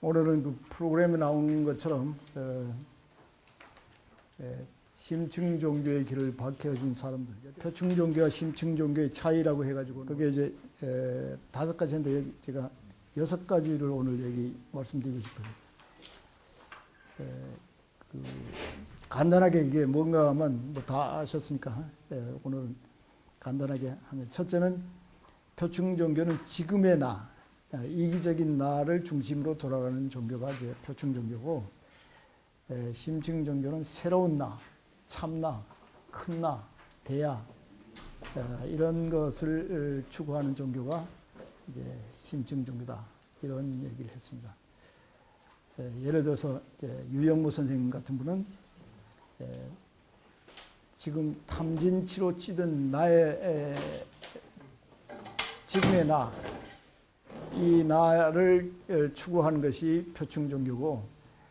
오늘은 그 프로그램에 나온 것처럼 어, 예, 심층 종교의 길을 밝혀준 사람들, 표층 종교와 심층 종교의 차이라고 해가지고 그게 이제 에, 다섯 가지인데 제가 여섯 가지를 오늘 여기 말씀드리고 싶어요. 에, 그 간단하게 이게 뭔가 하면 뭐 다 아셨으니까 에, 오늘은 간단하게 하면 첫째는 표층 종교는 지금의 나, 아, 이기적인 나를 중심으로 돌아가는 종교가 이제 표층 종교고 에, 심층 종교는 새로운 나, 참나, 큰 나, 대야 에, 이런 것을 추구하는 종교가 이제 심층 종교다 이런 얘기를 했습니다. 에, 예를 들어서 유영무 선생님 같은 분은 에, 지금 탐진치로 찌든 나의 지금의 나, 이 나를 추구하는 것이 표충 종교고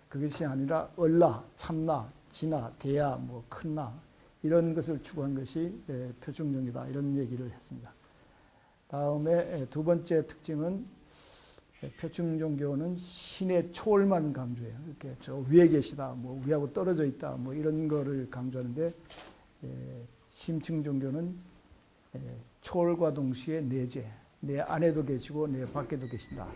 그것이 아니라 얼라, 참나, 진나, 대야, 뭐 큰나 이런 것을 추구한 것이 표충 종교다 이런 얘기를 했습니다. 다음에 두 번째 특징은 표충 종교는 신의 초월만 강조해요. 이렇게 저 위에 계시다, 뭐 위하고 떨어져 있다, 뭐 이런 거를 강조하는데 심층 종교는 초월과 동시에 내재, 내 안에도 계시고 내 밖에도 계신다.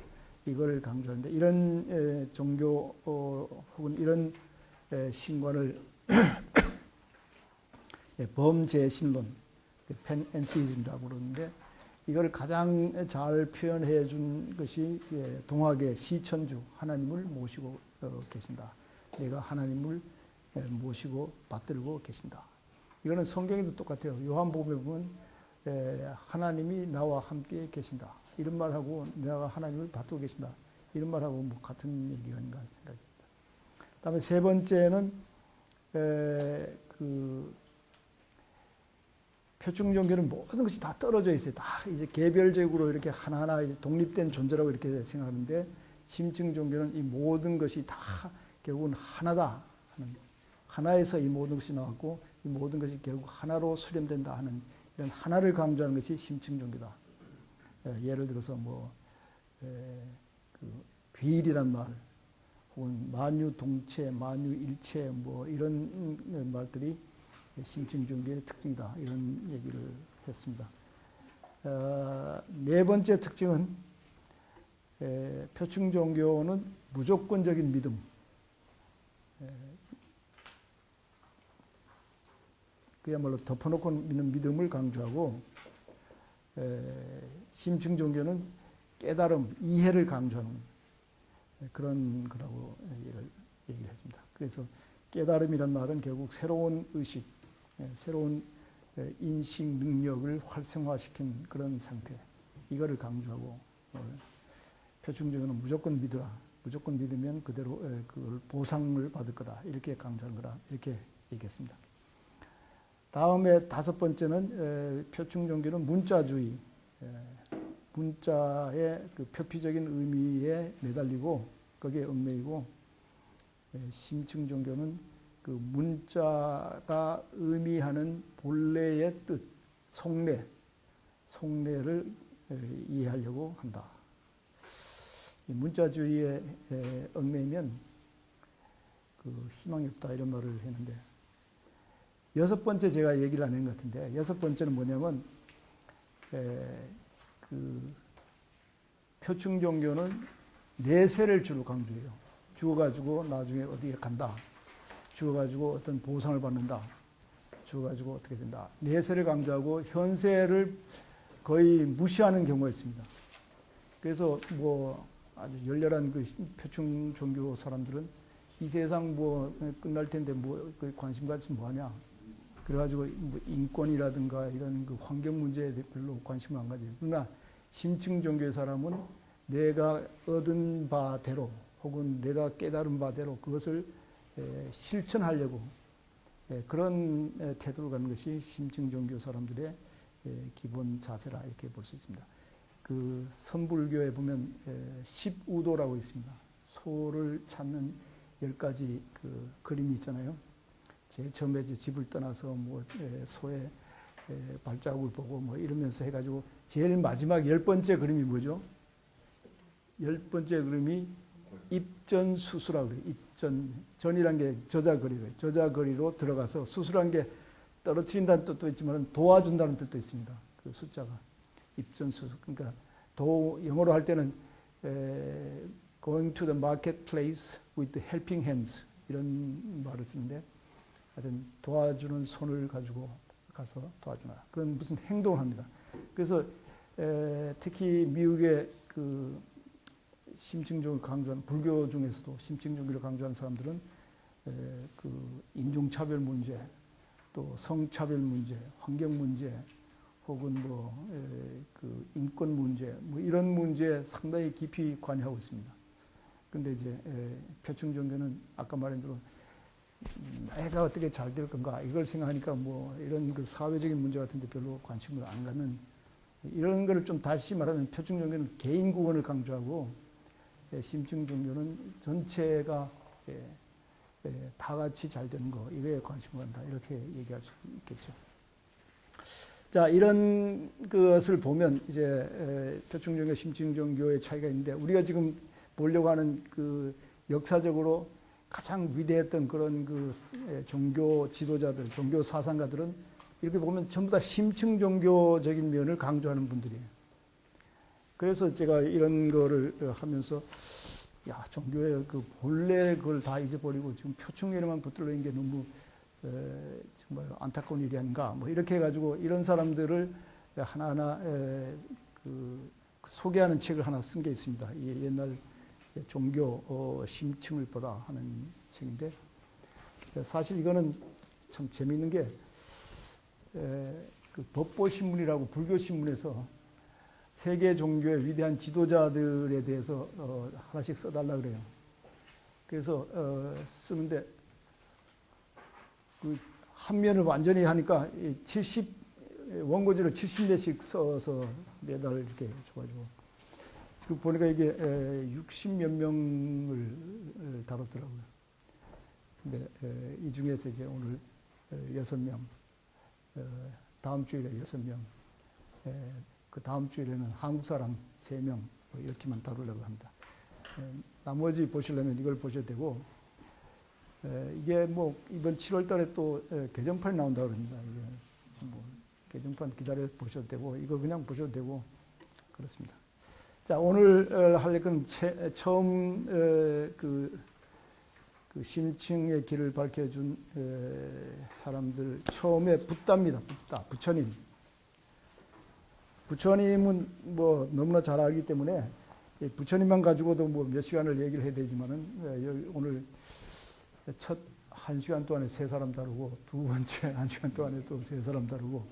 이걸 강조하는데 이런 종교 어, 혹은 이런 신관을 범재신론, 펜앤시즘이라고 그러는데 이걸 가장 잘 표현해 준 것이 동학의 시천주 하나님을 모시고 어, 계신다. 내가 하나님을 모시고 받들고 계신다. 이거는 성경에도 똑같아요. 요한복음에 보면 하나님이 나와 함께 계신다. 이런 말하고 내가 하나님을 받고 계신다. 이런 말하고 뭐 같은 얘기가 아닌가 생각입니다. 다음에 세 번째는 에, 그 표충 종교는 모든 것이 다 떨어져 있어요. 다 이제 개별적으로 이렇게 하나하나 독립된 존재라고 이렇게 생각하는데 심층 종교는 이 모든 것이 다 결국은 하나다 하는 하나에서 이 모든 것이 나왔고 이 모든 것이 결국 하나로 수렴된다 하는 이런 하나를 강조하는 것이 심층 종교다. 예, 예를 들어서 뭐 에, 그 비일이란 말, 혹은 만유 동체, 만유 일체 뭐 이런 말들이 심층 종교의 특징이다 이런 얘기를 했습니다. 어, 네 번째 특징은 에, 표층 종교는 무조건적인 믿음. 에, 그야말로 덮어놓고 믿는 믿음을 강조하고 에, 심층 종교는 깨달음, 이해를 강조하는 그런 거라고 얘기를, 했습니다. 그래서 깨달음이란 말은 결국 새로운 의식, 새로운 인식 능력을 활성화시킨 그런 상태, 이거를 강조하고 표충적으로는 무조건 믿으라. 무조건 믿으면 그대로 그걸 보상을 받을 거다. 이렇게 강조하는 거다. 이렇게 얘기했습니다. 다음에 다섯 번째는 표충 종교는 문자주의, 문자의 그 표피적인 의미에 매달리고 거기에 얽매이고 심층 종교는 그 문자가 의미하는 본래의 뜻, 속내, 속내를 이해하려고 한다. 문자주의에 얽매이면 그 희망이 없다 이런 말을 했는데 여섯 번째 제가 얘기를 안 한 것 같은데 여섯 번째는 뭐냐면 에, 그 표충 종교는 내세를 주로 강조해요. 죽어가지고 나중에 어디에 간다. 죽어가지고 어떤 보상을 받는다. 죽어가지고 어떻게 된다. 내세를 강조하고 현세를 거의 무시하는 경우가 있습니다. 그래서 뭐 아주 열렬한 그 표충 종교 사람들은 이 세상 뭐 끝날 텐데 뭐 관심 가지면 뭐하냐. 그래가지고 뭐 인권이라든가 이런 그 환경 문제에 별로 관심을 안 가져요. 그러나 심층 종교의 사람은 내가 얻은 바대로 혹은 내가 깨달은 바대로 그것을 실천하려고 그런 태도를 갖는 것이 심층 종교 사람들의 기본 자세라 이렇게 볼 수 있습니다. 그 선불교에 보면 십우도라고 있습니다. 소를 찾는 열 가지 그 그림이 있잖아요. 제일 처음에 집을 떠나서 뭐 소의 발자국을 보고 뭐 이러면서 해가지고 제일 마지막 열 번째 그림이 뭐죠? 열 번째 그림이 입전 수수라고 그래요. 입전 전이란 게 저자거리로 저자거리로 들어가서 수술한 게 떨어뜨린다는 뜻도 있지만 도와준다는 뜻도 있습니다. 그 숫자가 입전 수술 그러니까 도 영어로 할 때는 에, going to the marketplace with helping hands 이런 말을 쓰는데 하여튼 도와주는 손을 가지고 가서 도와주나 그런 무슨 행동을 합니다. 그래서 에, 특히 미국의 그 심층종을 강조하는 불교 중에서도 심층종교를 강조하는 사람들은 에, 그 인종차별 문제, 또 성차별 문제, 환경 문제, 혹은 뭐, 에, 그 인권 문제, 뭐 이런 문제에 상당히 깊이 관여하고 있습니다. 근데 이제 에, 표충 종교는 아까 말한 대로 애가 어떻게 잘 될 건가 이걸 생각하니까 뭐 이런 그 사회적인 문제 같은데 별로 관심을 안 갖는 이런 거를 좀 다시 말하면 표충 종교는 개인 구원을 강조하고 예, 심층 종교는 전체가 예, 예, 다 같이 잘 되는 거 이거에 관심을 갖다 이렇게 얘기할 수 있겠죠. 자 이런 것을 보면 이제 표충 종교, 심층 종교의 차이가 있는데 우리가 지금 보려고 하는 그 역사적으로 가장 위대했던 그런 그 종교 지도자들, 종교 사상가들은 이렇게 보면 전부 다 심층 종교적인 면을 강조하는 분들이에요. 그래서 제가 이런 거를 하면서 야 종교의 그 본래 그걸 다 잊어버리고 지금 표충에만 붙들려 있는 게 너무 에, 정말 안타까운 일이 아닌가 뭐 이렇게 해가지고 이런 사람들을 하나하나 에, 그 소개하는 책을 하나 쓴 게 있습니다. 이 옛날 종교 어, 심층을 보다 하는 책인데 사실 이거는 참 재미있는 게 에, 그 법보 신문이라고 불교 신문에서 세계 종교의 위대한 지도자들에 대해서 어, 하나씩 써달라 그래요. 그래서 어, 쓰는데 그 한 면을 완전히 하니까 70 원고지를 70개씩 써서 매달 이렇게 줘가지고 그 보니까 이게 60몇 명을 다뤘더라고요. 근데 이 중에서 이제 오늘 6명, 어, 다음 주일에 6명, 그 다음 주일에는 한국 사람 3명 뭐 이렇게만 다루려고 합니다. 나머지 보시려면 이걸 보셔도 되고 이게 뭐 이번 7월 달에 또 개정판이 나온다고 그럽니다. 뭐 개정판 기다려 보셔도 되고 이거 그냥 보셔도 되고 그렇습니다. 자, 오늘 어, 할건 처음 어, 그, 그 심층의 길을 밝혀준 사람들 처음에 붓다입니다. 붓다, 부처님. 부처님은 뭐 너무나 잘 알기 때문에 부처님만 가지고도 뭐 몇 시간을 얘기를 해야 되지만은 오늘 첫 한 시간 동안에 세 사람 다루고 두 번째 한 시간 동안에 또 세 사람 다루고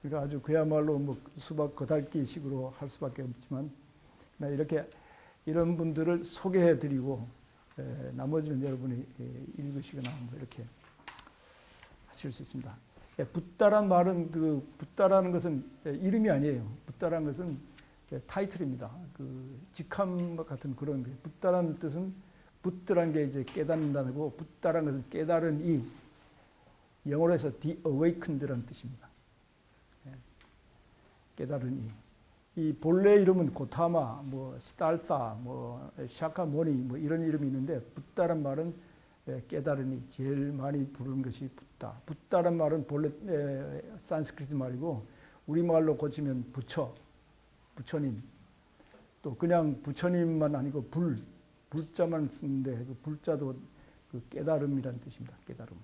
그러니까 아주 그야말로 뭐 수박 거달기 식으로 할 수밖에 없지만 네, 이렇게 이런 분들을 소개해 드리고 나머지는 여러분이 읽으시거나 뭐 이렇게 하실 수 있습니다. 예, 붓다란 말은 그 붓다라는 것은 이름이 아니에요. 붓다라는 것은 타이틀입니다. 그 직함 같은 그런 게 붓다라는 뜻은 붓드란 게 이제 깨닫는다고 붓다라는 것은 깨달은 이 영어로 해서 the awakened라는 뜻입니다. 예, 깨달은 이. 이 본래 이름은 고타마, 뭐 스탈사, 뭐 샤카모니 뭐 이런 이름이 있는데 붓다란 말은 깨달으니 제일 많이 부르는 것이 붓다. 붓다란 말은 본래 에, 산스크리트 말이고 우리말로 고치면 부처, 부처님. 또 그냥 부처님만 아니고 불, 불자만 쓰는데 그 불자도 그 깨달음이라는 뜻입니다. 깨달음.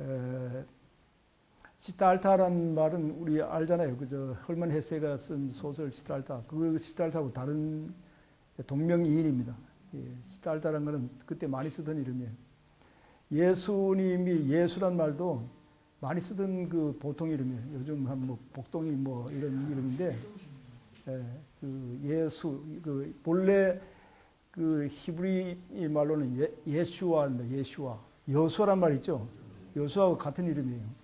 에, 시달타라는 말은 우리 알잖아요. 그저 헐먼 헤세가 쓴 소설 시달타. 그 시달타하고 다른 동명이인입니다. 예, 시달타라는 것은 그때 많이 쓰던 이름이에요. 예수님이 예수란 말도 많이 쓰던 그 보통 이름이에요. 요즘 한 뭐 복동이 뭐 이런 이름인데 예, 그 예수 그 본래 그 히브리 말로는 예, 예슈아입니다. 예슈아 여수란 말 있죠. 여수하고 같은 이름이에요.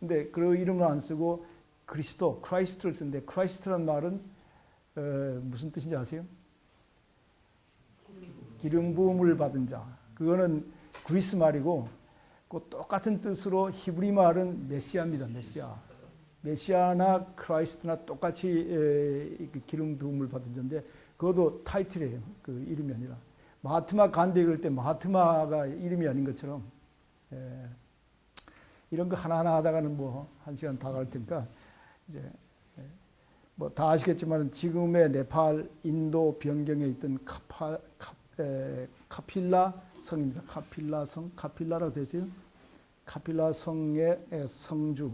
근데 그 이름을 안 쓰고 그리스도, 크라이스트를 쓰는데 크라이스트란 말은 어, 무슨 뜻인지 아세요? 기름 부음을 받은 자. 그거는 그리스 말이고 그 똑같은 뜻으로 히브리 말은 메시아입니다. 메시아. 메시아나 크라이스트나 똑같이 에, 그 기름 부음을 받은 자인데 그것도 타이틀이에요. 그 이름이 아니라 마트마 간대 그럴 때 마트마가 이름이 아닌 것처럼 에, 이런 거 하나하나 하다가는 뭐 한 시간 다 갈 테니까 이제 뭐 다 아시겠지만 지금의 네팔, 인도 변경에 있던 카파, 카, 에, 카필라 성입니다. 카필라 성, 카필라라고 되죠. 카필라 성의 성주,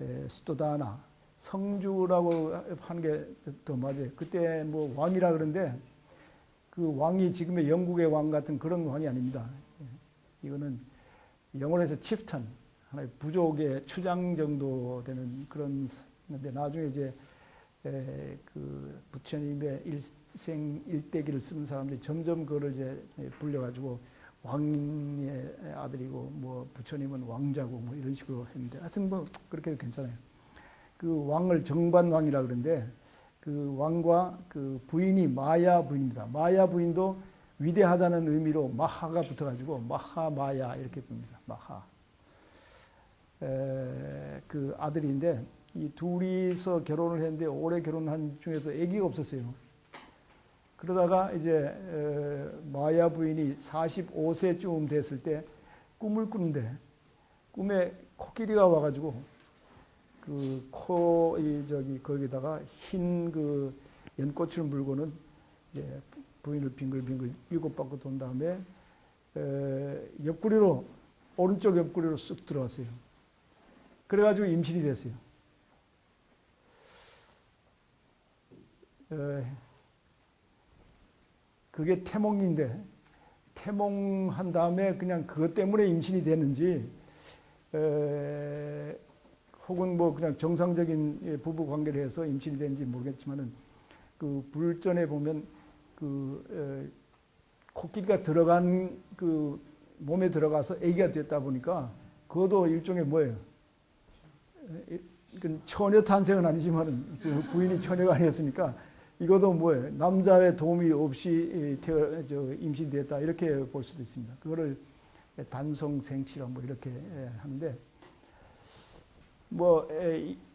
에, 수도다나 성주라고 하는 게 더 맞아요. 그때 뭐 왕이라 그러는데 그 왕이 지금의 영국의 왕 같은 그런 왕이 아닙니다. 이거는 영어로 해서 칩턴, 하나의 부족의 추장 정도 되는 그런 근데 나중에 이제 에, 그 부처님의 일생 일대기를 쓰는 사람들이 점점 그거를 이제 불려가지고 왕의 아들이고 뭐 부처님은 왕자고 뭐 이런 식으로 했는데 하여튼 뭐 그렇게 도 괜찮아요. 그 왕을 정반왕이라 그러는데 그 왕과 그 부인이 마야 부인입니다. 마야 부인도 위대하다는 의미로 마하가 붙어가지고 마하 마야 이렇게 붑니다. 마하. 에, 그 아들인데 이 둘이서 결혼을 했는데 오래 결혼한 중에도 아기가 없었어요. 그러다가 이제 에, 마야 부인이 45세쯤 됐을 때 꿈을 꾸는데 꿈에 코끼리가 와가지고 그 코, 이, 저기, 거기다가 흰 그 연꽃을 물고는 이제 부인을 빙글빙글 일곱 바퀴 돈 다음에 에, 옆구리로, 오른쪽 옆구리로 쑥 들어왔어요. 그래가지고 임신이 됐어요. 에, 그게 태몽인데, 태몽한 다음에 그냥 그것 때문에 임신이 됐는지, 에, 혹은 뭐 그냥 정상적인 예, 부부 관계를 해서 임신이 된지 모르겠지만은 그 불전에 보면 그 에, 코끼리가 들어간 그 몸에 들어가서 아기가 됐다 보니까 그것도 일종의 뭐예요? 처녀 탄생은 아니지만 그 부인이 처녀가 아니었으니까 이것도 뭐예요? 남자의 도움이 없이 임신됐다 이렇게 볼 수도 있습니다. 그거를 단성생치라 뭐 이렇게 하는데 뭐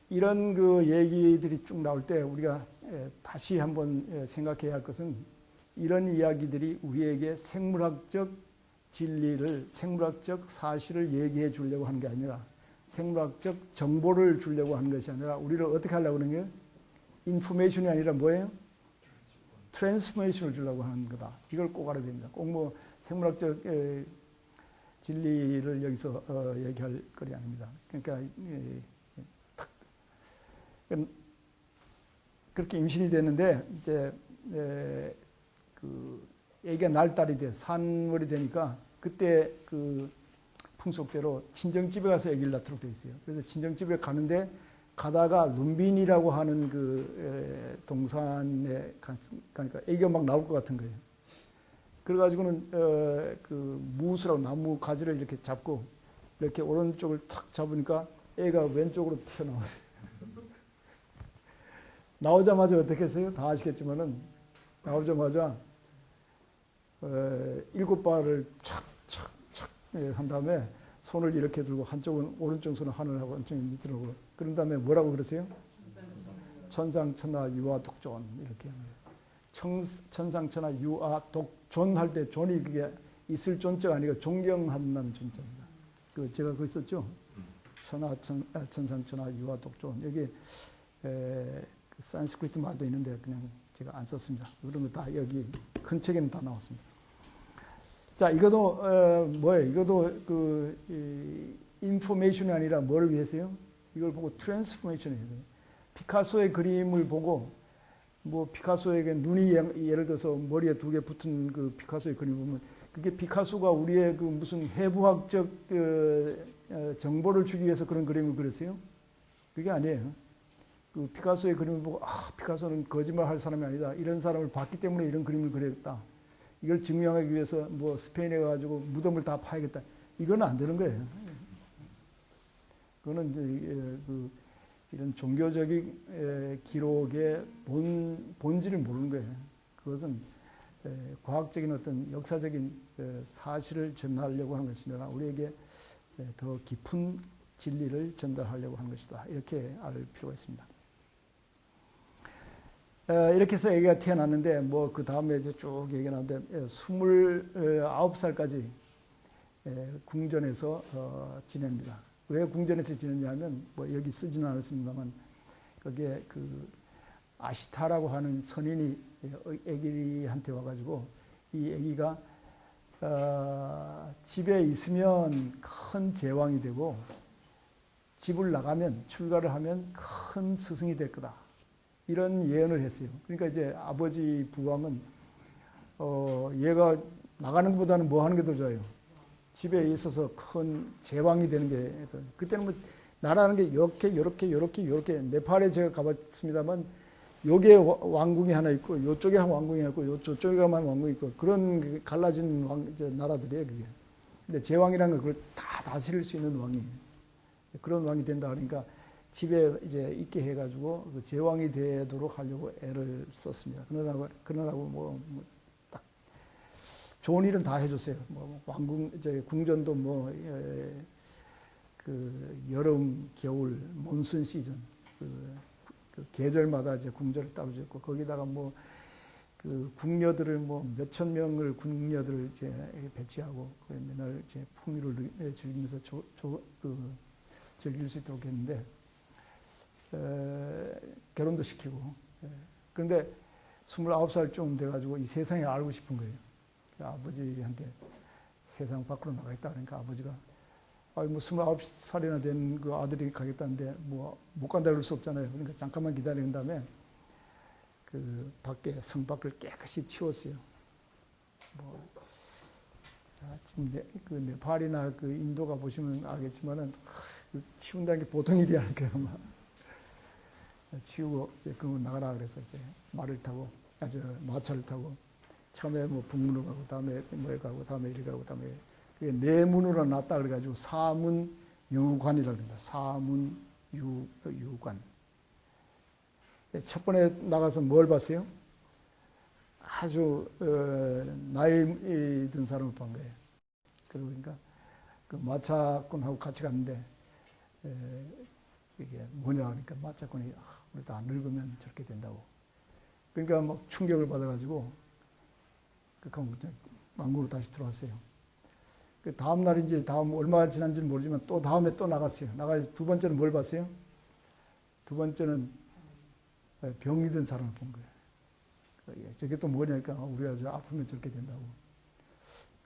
이런 그 얘기들이 쭉 나올 때 우리가 다시 한번 생각해야 할 것은 이런 이야기들이 우리에게 생물학적 진리를 생물학적 사실을 얘기해 주려고 하는 게 아니라 생물학적 정보를 주려고 하는 것이 아니라 우리를 어떻게 하려고 하는 게 인포메이션이 아니라 뭐예요? 트랜스포메이션을 주려고 하는 거다. 이걸 꼭 알아야 됩니다. 꼭 뭐 생물학적 진리를 여기서 어, 얘기할 거리 아닙니다. 그러니까 예, 그렇게 임신이 됐는데 이제 에, 그 애기가 날달이 돼 산월이 되니까 그때 그 풍속대로 친정집에 가서 애기를 낳도록 되어 있어요. 그래서 친정집에 가는데 가다가 룸빈이라고 하는 그 에, 동산에 가니까 애기가 막 나올 것 같은 거예요. 그래가지고는 어, 그 무수라고 나무 가지를 이렇게 잡고 이렇게 오른쪽을 탁 잡으니까 애가 왼쪽으로 튀어나와요. 나오자마자 어떻게 했어요? 다 아시겠지만은 나오자마자 어, 일곱 발을 착착착 예, 한 다음에 손을 이렇게 들고 한쪽은 오른쪽 손을 하늘 하고 한쪽은 밑으로 그런 다음에 뭐라고 그러세요? 천상천하 유아 독존 이렇게. 천, 천상천하 유아 독존 할 때 존이 그게 있을 존자가 아니고 존경한다는 존자입니다. 그 제가 그 있었죠. 천하 천, 아, 천상천하 유아 독존 여기 에, 그 산스크리트 말도 있는데 그냥 제가 안 썼습니다. 그런 거 다 여기 큰 책에는 다 나왔습니다. 자, 이것도 어, 뭐예요? 이것도 그 이, 인포메이션이 아니라 뭐를 위해서요? 이걸 보고 트랜스포메이션이에요. 피카소의 그림을 보고 뭐 피카소에게 눈이 예를 들어서 머리에 두 개 붙은 그 피카소의 그림 보면 그게 피카소가 우리의 그 무슨 해부학적 그 정보를 주기 위해서 그런 그림을 그렸어요? 그게 아니에요. 그 피카소의 그림을 보고 아 피카소는 거짓말 할 사람이 아니다. 이런 사람을 봤기 때문에 이런 그림을 그렸다. 이걸 증명하기 위해서 뭐 스페인에 가가지고 무덤을 다 파야겠다. 이건 안 되는 거예요. 그거는 이제 그 이런 종교적인 기록의 본, 본질을 모르는 거예요. 그것은 과학적인 어떤 역사적인 사실을 전하려고 하는 것이 아니라 우리에게 더 깊은 진리를 전달하려고 하는 것이다. 이렇게 알 필요가 있습니다. 어, 이렇게 해서 애기가 태어났는데 뭐 그 다음에 이제 쭉 얘기가 나는데 29살까지 궁전에서 어, 지냅니다. 왜 궁전에서 지냈냐면 뭐 여기 쓰지는 않았습니다만 거기에 그 아시타라고 하는 선인이 애기한테 와가지고 이 애기가 어, 집에 있으면 큰 제왕이 되고 집을 나가면 출가를 하면 큰 스승이 될 거다. 이런 예언을 했어요. 그러니까 이제 아버지 부왕은 어, 얘가 나가는 것보다는 뭐 하는 게 더 좋아요. 집에 있어서 큰 제왕이 되는 게 그때는 뭐 나라는 게 이렇게 이렇게 이렇게 이렇게 네팔에 제가 가봤습니다만 요게 왕궁이 하나 있고 요쪽에 한 왕궁이 있고 요쪽에 가만 왕궁이 있고 그런 그 갈라진 왕, 나라들이에요 그게. 근데 제왕이라는 걸 그걸 다 다스릴 수 있는 왕이 그런 왕이 된다 그러니까 집에 이제 있게 해가지고 그 제왕이 되도록 하려고 애를 썼습니다. 그러라고 그러라고 뭐, 뭐 좋은 일은 다 해줬어요. 뭐 왕궁 이제 궁전도 뭐 예, 그 여름, 겨울, 몬순 시즌 그, 그 계절마다 이제 궁전을 따로 짓고 거기다가 뭐 그 궁녀들을 뭐 몇천 명을 궁녀들을 이제 배치하고 그 맨날 이제 풍류를 즐기면서 조, 조, 그 즐길 수 있도록 했는데 에, 결혼도 시키고 에, 그런데 29살쯤 돼가지고 이 세상에 알고 싶은 거예요. 그 아버지한테 세상 밖으로 나가겠다 그러니까 아버지가 아니 뭐 29살이나 된 그 아들이 가겠다는데 뭐 못 간다 그럴 수 없잖아요. 그러니까 잠깐만 기다린 다음에 그 밖에 성 밖을 깨끗이 치웠어요. 뭐 지금 네, 그 네팔이나 그 인도가 보시면 알겠지만은 그 치운다는 게 보통 일이 아닐까요, 막. 치우고 이제 그 나가라 그래서 이제 말을 타고 아저 마차를 타고 처음에 뭐 북문으로 가고 다음에 뭘 가고 다음에 이리 가고 다음에 그게 내문으로 났다 그래가지고 사문 유관이라고 합니다. 사문 유, 유관. 첫 번에 나가서 뭘 봤어요? 아주 어, 나이 든 사람을 본 거예요. 그러니까 그 마차꾼하고 같이 갔는데 에, 이게 뭐냐 그러니까 마차꾼이 아, 우리 다 늙으면 저렇게 된다고. 그러니까 막 충격을 받아가지고 그 왕궁으로 다시 들어왔어요. 그 다음 날인지 다음 얼마 지난지는 모르지만 또 다음에 또 나갔어요. 나가 두 번째는 뭘 봤어요? 두 번째는 병이 든 사람을 본 거예요. 그 저게 또 뭐냐니까 우리가 저 아프면 저렇게 된다고.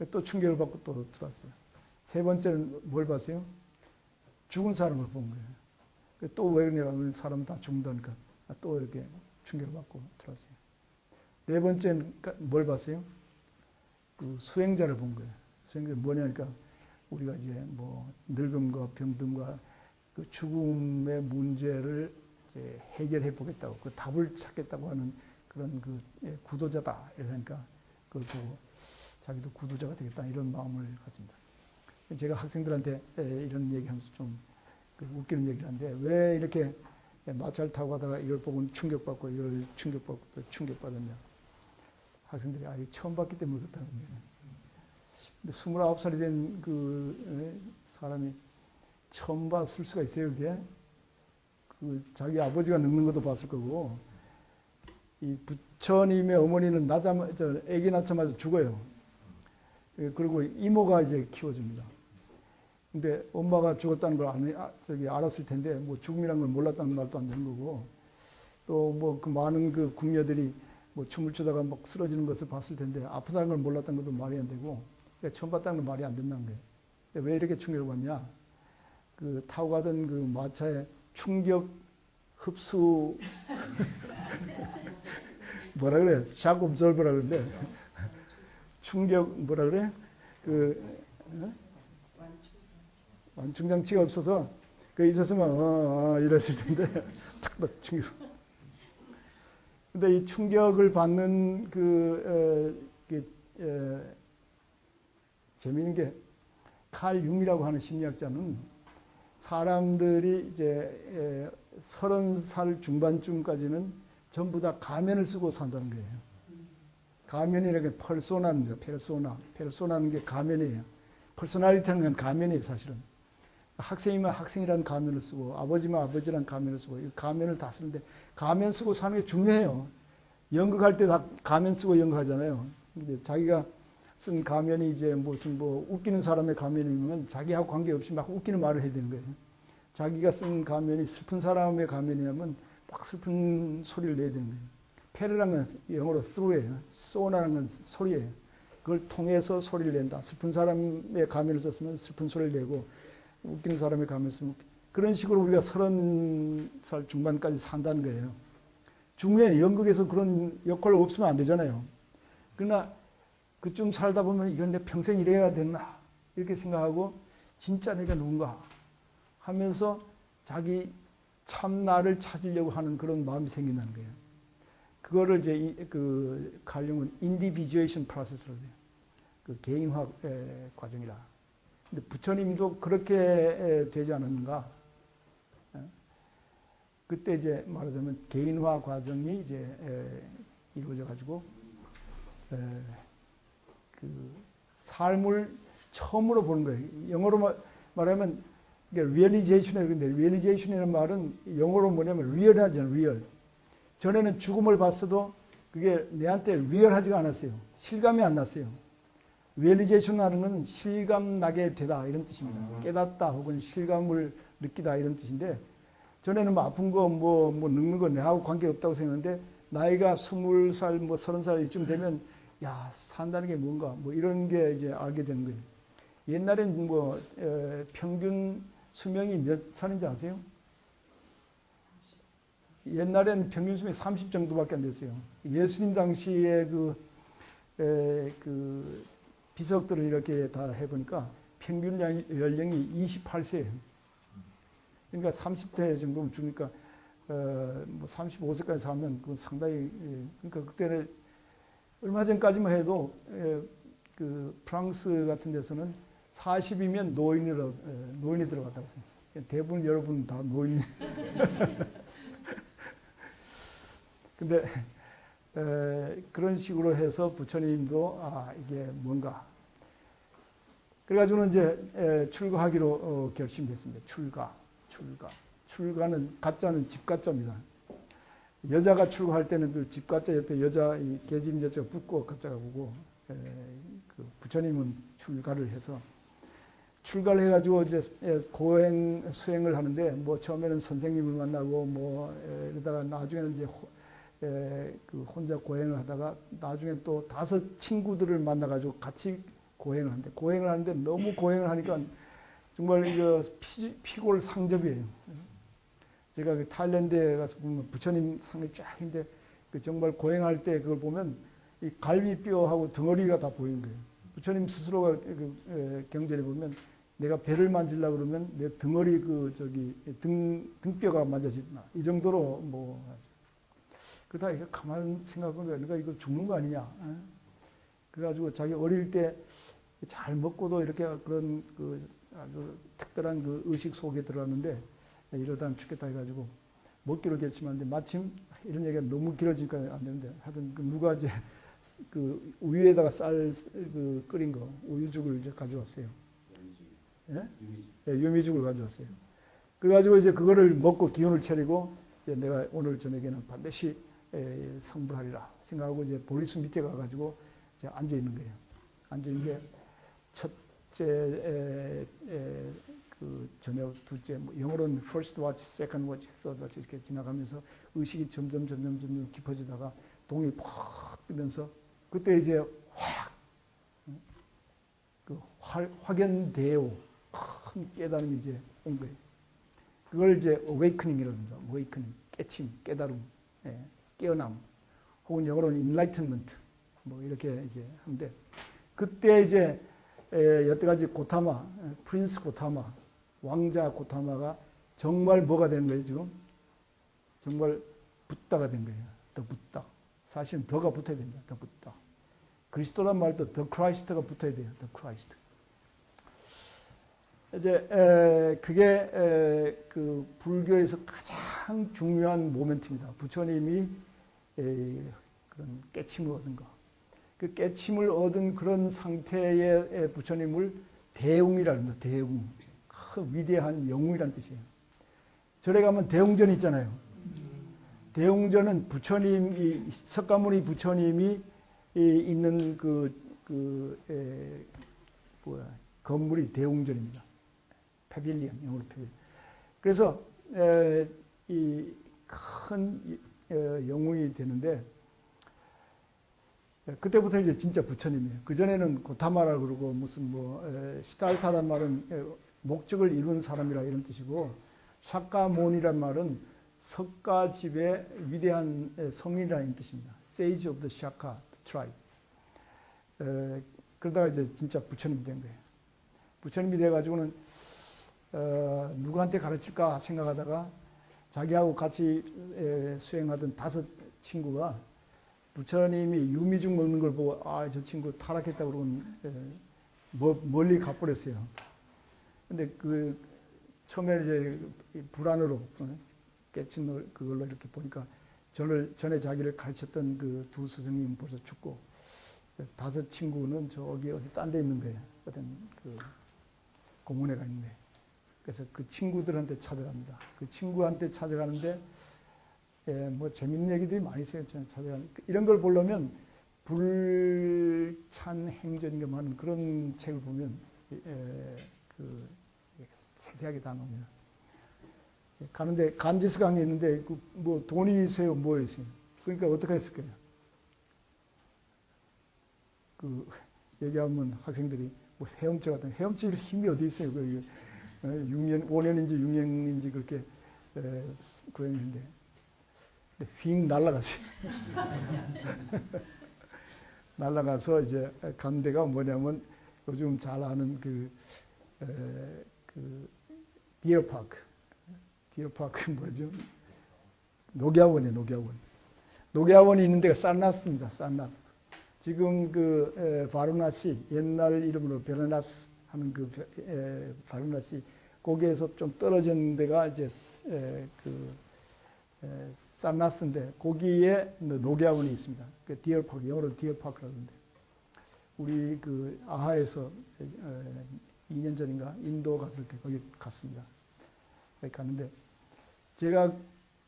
또 충격을 받고 또 들어왔어요. 세 번째는 뭘 봤어요? 죽은 사람을 본 거예요. 또 왜 그러냐, 사람 다 죽는다니까 또 이렇게 충격을 받고 들어왔어요. 네 번째는 뭘 봤어요? 그 수행자를 본 거예요. 수행자 뭐냐니까 우리가 이제 뭐 늙음과 병듦과 그 죽음의 문제를 이제 해결해 보겠다고 그 답을 찾겠다고 하는 그런 그 예, 구도자다 이러니까 그걸 보고 자기도 구도자가 되겠다 이런 마음을 갖습니다. 제가 학생들한테 예, 이런 얘기하면서 좀그 웃기는 얘기를 하는데 왜 이렇게 마차를 타고 가다가 이걸 보고 충격받고 이걸 충격받고 또 충격받았냐. 학생들이 아, 처음 봤기 때문에 그렇다는 거예요. 근데 29살이 된 그 사람이 처음 봤을 수가 있어요, 그게. 그 자기 아버지가 늙는 것도 봤을 거고, 이 부처님의 어머니는 낳자마, 저, 애기 낳자마자 죽어요. 예, 그리고 이모가 이제 키워줍니다. 근데 엄마가 죽었다는 걸 안, 아, 저기 알았을 텐데, 뭐 죽음이란 걸 몰랐다는 말도 안 되는 거고, 또 뭐 그 많은 그 궁녀들이 뭐 춤을 추다가 막 쓰러지는 것을 봤을 텐데 아프다는 걸 몰랐던 것도 말이 안 되고 그러니까 처음 봤다는 건 말이 안 된다는 거예요. 왜 이렇게 충격을 받냐? 그 타고 가던 그 마차의 충격 흡수 뭐라 그래? 샤크 옵졸버라 그러는데 충격 뭐라 그래? 그 어? 완충 장치가 없어서 그 있었으면 어, 어 이랬을 텐데 탁 충격. 근데 이 충격을 받는 그, 어, 그 어, 재미있는 게 칼 융이라고 하는 심리학자는 사람들이 이제 서른 살 중반쯤까지는 전부 다 가면을 쓰고 산다는 거예요. 가면이라는 게 펄소나입니다. 페르소나. 페르소나는 게 가면이에요. 건 가면이에요, 사실은. 학생이면 학생이라는 가면을 쓰고 아버지면 아버지라는 가면을 쓰고 이 가면을 다 쓰는데 가면 쓰고 사는 게 중요해요. 연극할 때 다 가면 쓰고 연극하잖아요. 근데 자기가 쓴 가면이 이제 무슨 뭐 웃기는 사람의 가면이면 자기하고 관계없이 막 웃기는 말을 해야 되는 거예요. 자기가 쓴 가면이 슬픈 사람의 가면이라면 막 슬픈 소리를 내야 되는 거예요. 페르라는 건 영어로 through예요. 소나는 건 소리예요. 그걸 통해서 소리를 낸다. 슬픈 사람의 가면을 썼으면 슬픈 소리를 내고 웃기는 사람의 가면을 쓰면 그런 식으로 우리가 서른 살 중반까지 산다는 거예요. 중요해. 연극에서 그런 역할 없으면 안 되잖아요. 그러나 그쯤 살다 보면 이건 내 평생 이래야 되나 이렇게 생각하고 진짜 내가 누군가 하면서 자기 참 나를 찾으려고 하는 그런 마음이 생긴다는 거예요. 그거를 이제 그 칼륨은 인디비주에이션 프로세스로 해요. 그 개인화 과정이라. 근데 부처님도 그렇게 되지 않았는가? 그때 이제 말하자면 개인화 과정이 이제 이루어져 가지고 그 삶을 처음으로 보는 거예요. 영어로 말하면 리얼리제이션이라고 하는데 리얼리제이션이라는 말은 영어로 뭐냐면 리얼하잖아요. 리얼. 전에는 죽음을 봤어도 그게 내한테 리얼하지가 않았어요. 실감이 안 났어요. 리얼리제이션 하는 건 실감 나게 되다 이런 뜻입니다. 음. 깨닫다 혹은 실감을 느끼다 이런 뜻인데 전에는 뭐 아픈 거 뭐 뭐 늙는 거 내하고 관계 없다고 생각했는데 나이가 스물 살 뭐 서른 살 이쯤 되면 야 산다는 게 뭔가 뭐 이런 게 이제 알게 되는 거예요. 옛날엔 뭐 에, 평균 수명이 몇 살인지 아세요? 옛날엔 평균 수명이 30 정도밖에 안 됐어요. 예수님 당시에 그, 에, 그 비석들을 이렇게 다 해보니까 평균 연령이 28세예요. 그러니까 30대 정도면 죽으니까 어, 뭐 35세까지 살면 그건 상당히 예, 그러니까 그때는 얼마 전까지만 해도 에, 그 프랑스 같은 데서는 40이면 노인으로 노인이 들어갔다고 생각해요. 대부분 여러분 다 노인. 근데 에, 그런 식으로 해서 부처님도 아 이게 뭔가 그래가지고는 이제 에, 출가하기로 어, 결심됐습니다. 출가, 출가, 출가는 가짜는 집가짜입니다. 여자가 출가할 때는 그 집가짜 옆에 여자 이 계집 여자가 붙고 가짜가 보고 에, 그 부처님은 출가를 해서 출가를 해가지고 이제 고행 수행을 하는데 뭐 처음에는 선생님을 만나고 뭐 이러다가 나중에는 이제 에, 그 혼자 고행을 하다가 나중에 또 다섯 친구들을 만나가지고 같이 고행을 하는데 고행을 하는데 너무 고행을 하니까 정말 이거 피, 피골 상접이에요. 제가 그 타일랜드에 가서 보면 부처님 상이 쫙 있는데 그 정말 고행할 때 그걸 보면 이 갈비뼈하고 덩어리가 다 보이는 거예요. 부처님 스스로가 그 에, 경전에 보면 내가 배를 만질라 그러면 내 덩어리 그 저기 등 등뼈가 만져진다. 이 정도로 뭐 그러다 이거 가만 생각하면 내가 이거 죽는 거 아니냐. 어? 그래가지고 자기 어릴 때 잘 먹고도 이렇게 그런 그 아주 특별한 그 의식 속에 들어갔는데 이러다 죽겠다 해가지고 먹기로 결심하는데 마침 이런 얘기가 너무 길어지니까 안 되는데 하여튼 그 누가 이제 그 우유에다가 쌀 그 끓인 거 우유죽을 이제 가져왔어요. 예? 예, 유미죽을 가져왔어요. 그래가지고 이제 그거를 먹고 기운을 차리고 내가 오늘 저녁에는 반드시 성불하리라 생각하고 이제 보리수 밑에 가가지고 이제 앉아 있는 거예요. 앉아 있는 게 첫째 에, 에, 그 저녁, 둘째, 뭐 영어로는 first watch, second watch, third watch 이렇게 지나가면서 의식이 점점 점점 점점 깊어지다가 동이 팍 뜨면서 그때 이제 확, 그 확연대오 큰 깨달음이 이제 온 거예요. 그걸 이제 awakening이라고 합니다. awakening, 깨침, 깨달음. 예. 깨어남 혹은 영어로는 enlightenment 뭐 이렇게 이제 하는데 그때 이제 여태까지 고타마, 프린스 고타마, 왕자 고타마가 정말 뭐가 되는 거예요 지금? 정말 붓다가 된 거예요. 더 붓다. 사실은 더가 붙어야 됩니다. 더 붓다. 그리스도란 말도 더 크라이스트가 붙어야 돼요. 더 크라이스트. 이제 에, 그게 에, 그 불교에서 가장 중요한 모멘트입니다. 부처님이 에, 그런 깨침을 얻은 거. 그 깨침을 얻은 그런 상태의 부처님을 대웅이라 합니다. 대웅. 큰 위대한 영웅이란 뜻이에요. 절에 가면 대웅전 있잖아요. 대웅전은 부처님이 석가모니 부처님이 있는 그, 그 에, 뭐야 건물이 대웅전입니다. 패빌리언 영어로 패빌리언. 그래서 이큰 영웅이 되는데 그때부터 이제 진짜 부처님이에요. 그 전에는 고타마라 그러고 무슨 뭐 시달타란 말은 목적을 이룬 사람이라 이런 뜻이고 샤카몬이란 말은 석가 집의 위대한 성인이라는 뜻입니다. Sage of the Shaka tribe. 에, 그러다가 이제 진짜 부처님이 된 거예요. 부처님이 돼가지고는 어, 누구한테 가르칠까 생각하다가 자기하고 같이 에, 수행하던 다섯 친구가 부처님이 유미죽 먹는 걸 보고 아 저 친구 타락했다 그러고 뭐, 멀리 가버렸어요. 근데 그 처음에 이제 불안으로 깨친 그걸로 이렇게 보니까 저를 전에 자기를 가르쳤던 그 두 스승님 벌써 죽고 다섯 친구는 저기 어디 딴 데 있는 거예요. 어떤 그 공원에 가 있는데 그래서 그 친구들한테 찾아갑니다. 그 친구한테 찾아가는데 예, 뭐 재밌는 얘기들이 많이 있어요. 찾아가는 이런 걸 보려면 불찬 행전인가 하는 그런 책을 보면 예, 그 세세하게 다 나옵니다. 예, 가는데 간지스 강에 있는데 그 뭐 돈이 있어요, 뭐 있어요. 그러니까 어떻게 했을 거예요? 그 얘기하면 학생들이 뭐 헤엄쳐 같은 헤엄칠 힘이 어디 있어요? 그 6년, 5년인지 6년인지 그렇게 구했는데 휙 날아갔어요. 날아가서 이제 간 데가 뭐냐면 요즘 잘 아는 그, 에, 그 디어파크. 디어파크 뭐죠? 녹야원이에요, 녹야원. 녹야원이 있는 데가 산나스입니다, 산나스. 지금 그 에, 바르나시, 옛날 이름으로 베르나스 하는 그 에, 바르나시, 거기에서 좀 떨어진 데가 이제 에, 그 에, 산나스인데 거기에 녹야원이 있습니다. 그 디어파크, 영어로 디어파크라는데 우리 그 아하에서 에, 2년 전인가 인도 갔을 때 거기 갔습니다. 거기 갔는데 제가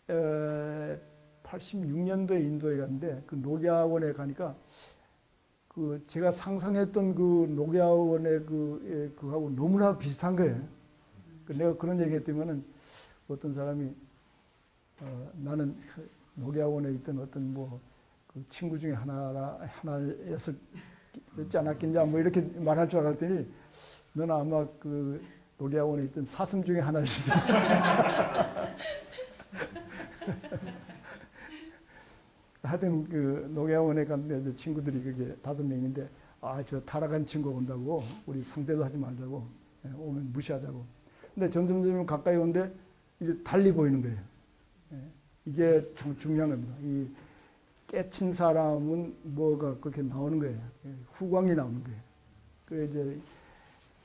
에, 86년도에 인도에 갔는데 그 녹야원에 가니까 그 제가 상상했던 그 녹야원의 그 예, 그하고 너무나 비슷한 거예요. 그 내가 그런 얘기 했더니만은 어떤 사람이 어, 나는 녹야원에 있던 어떤 뭐 그 친구 중에 하나라 하나였을 였지 않았겠냐 뭐 이렇게 말할 줄 알았더니 너는 아마 그 녹야원에 있던 사슴 중에 하나시죠. 하여튼 그 녹야원에 갔는데 친구들이 그게 다섯 명인데 아 저 타락한 친구 온다고 우리 상대도 하지 말자고 예, 오면 무시하자고. 근데 점점 점 가까이 오는데 이제 달리 보이는 거예요. 예, 이게 참 중요한 겁니다. 이 깨친 사람은 뭐가 그렇게 나오는 거예요. 예, 후광이 나오는 거예요. 그 이제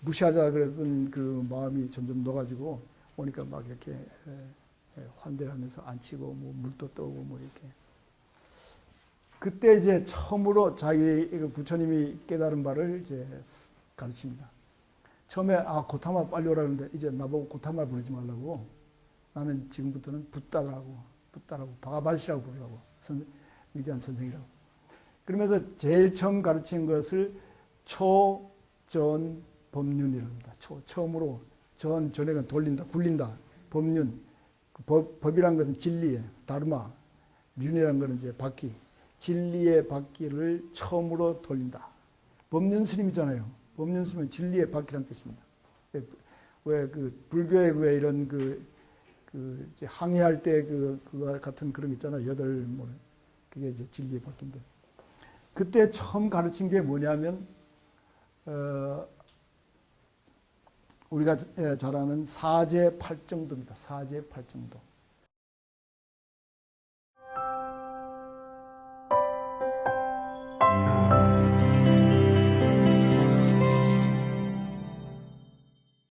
무시하자 그랬던 그 마음이 점점 녹아지고 오니까 막 이렇게 환대를 하면서 앉히고 뭐 물도 떠오고 뭐 이렇게 그때 이제 처음으로 자기 부처님이 깨달은 바를 이제 가르칩니다. 처음에 아 고타마 빨리 오라 그러는데 이제 나보고 고타마 부르지 말라고. 나는 지금부터는 붓다라고 붓다라고 바가바시라고 부르라고. 선, 위대한 선생이라고. 그러면서 제일 처음 가르친 것을 초전 법륜이랍니다. 초, 처음으로 전 전에가 돌린다 굴린다. 법륜. 그 법, 법이란 것은 진리에 다르마. 륜이란 것은 이제 바퀴. 진리의 바퀴를 처음으로 돌린다. 법륜 스님이잖아요. 법륜 스님은 진리의 바퀴란 뜻입니다. 왜 그 불교에 왜 이런 그, 그 항해할 때 그, 그와 같은 그런 거 있잖아요. 여덟 뭐 그게 이제 진리의 바퀴인데. 그때 처음 가르친 게 뭐냐면, 어, 우리가 잘 아는 사제 팔정도입니다. 사제 팔정도.